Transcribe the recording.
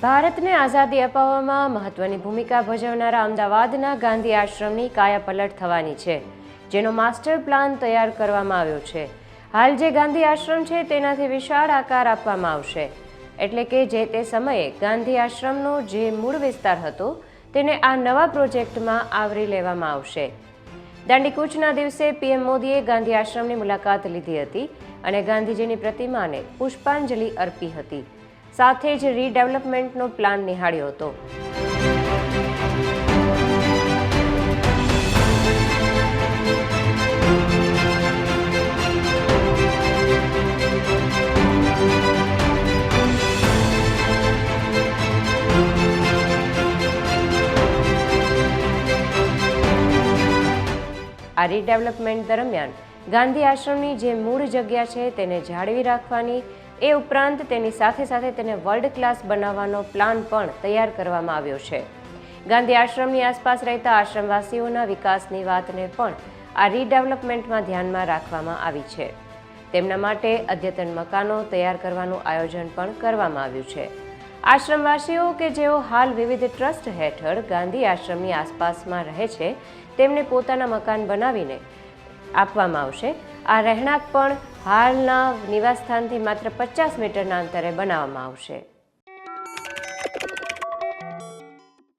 ભારતને આઝાદી અપાવવામાં મહત્વની ભૂમિકા ભજવનારા અમદાવાદના ગાંધી આશ્રમની કાયાપલટ થવાની છે, જેનો માસ્ટર પ્લાન તૈયાર કરવામાં આવ્યો છે. હાલ જે ગાંધી આશ્રમ છે, તેનાથી વિશાળ આકાર આપવામાં આવશે. એટલે કે જે તે સમયે ગાંધી આશ્રમનો જે મૂળ વિસ્તાર હતો, તેને આ નવા પ્રોજેક્ટમાં આવરી લેવામાં આવશે. દાંડીકૂચના દિવસે પીએમ મોદીએ ગાંધી આશ્રમની મુલાકાત લીધી હતી અને ગાંધીજીની પ્રતિમાને પુષ્પાંજલિ અર્પી હતી. સાથે જ રીડેવલપમેન્ટનો પ્લાન નિહાળ્યો હતો. આ રીડેવલપમેન્ટ દરમિયાન ગાંધી આશ્રમની જે મૂળ જગ્યા છે તેને જાળવી રાખવાની, એ ઉપરાંત તેની સાથે સાથે તેને વર્લ્ડ ક્લાસ બનાવવાનો પ્લાન પણ તૈયાર કરવામાં આવ્યો છે. ગાંધી આશ્રમની આસપાસ રહેતા આશ્રમવાસીઓના વિકાસની વાતને પણ આ રીડેવલપમેન્ટમાં ધ્યાનમાં રાખવામાં આવી છે. તેમના માટે અદ્યતન મકાનો તૈયાર કરવાનું આયોજન પણ કરવામાં આવ્યું છે. આશ્રમવાસીઓ કે જેઓ હાલ વિવિધ ટ્રસ્ટ હેઠળ ગાંધી આશ્રમની આસપાસમાં રહે છે, તેમને પોતાના મકાન બનાવીને આપવામાં આવશે. આ રહેણાંક પણ હાલના નિવાસસ્થાનથી માત્ર પચાસ મીટરના અંતરે બનાવવામાં આવશે.